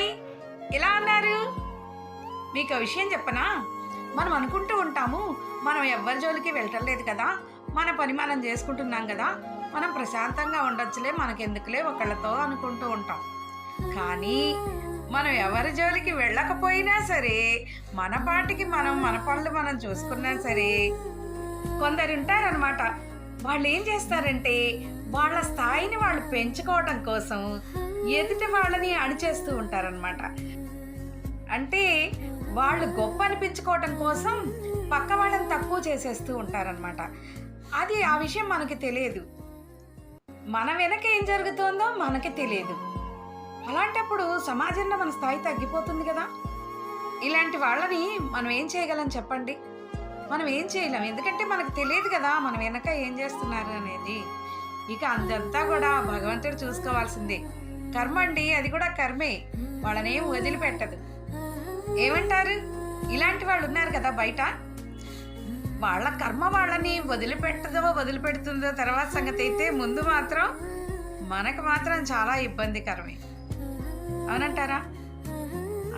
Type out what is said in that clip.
Hi. ఎలా అన్నారు మీకు విషయం చెప్పనా? మనం అనుకుంటూ ఉంటాము మనం ఎవ్వరి జోలికి వెళ్ళటం లేదు కదా. మన పని మనం చేసుకుంటున్నాం కదా. మనం ప్రశాంతంగా ఉండొచ్చులే మనకెందుకులే ఒకళ్ళతో అనుకుంటూ ఉంటాం. కానీ మనం ఎవరి జోలికి వెళ్ళకపోయినా సరే మన పాటికి మనం మన పనులు మనం చూసుకున్నా సరే కొందరు ఉంటారనమాట వాళ్ళు ఏం చేస్తారంటే వాళ్ళ స్థాయిని వాళ్ళు పెంచుకోవడం కోసం ఎదుటి వాళ్ళని అణిచేస్తూ ఉంటారనమాట అంటే వాళ్ళు గొప్ప అనిపించుకోవటం కోసం పక్క వాళ్ళని తక్కువ చేసేస్తూ ఉంటారనమాట అది ఆ విషయం మనకి తెలియదు. మన వెనక ఏం జరుగుతుందో మనకి తెలియదు. అలాంటప్పుడు సమాజంలో మన స్థాయి తగ్గిపోతుంది కదా? ఇలాంటి వాళ్ళని మనం ఏం చేయగలం చెప్పండి? మనం ఏం చేయలేం. ఎందుకంటే మనకు తెలియదు కదా మనం వెనక ఏం చేస్తున్నారు అనేది. ఇక అందంతా కూడా భగవంతుడు చూసుకోవాల్సిందే. కర్మ అండి అది కూడా కర్మే. వాళ్ళనేం వదిలిపెట్టదు. ఏమంటారు? ఇలాంటి వాళ్ళు ఉన్నారు కదా బయట. వాళ్ళ కర్మ వాళ్ళని వదిలిపెట్టదో వదిలిపెడుతుందో తర్వాత సంగతి అయితే ముందు మాత్రం మనకు మాత్రం చాలా ఇబ్బందికరమే. అవునంటారా?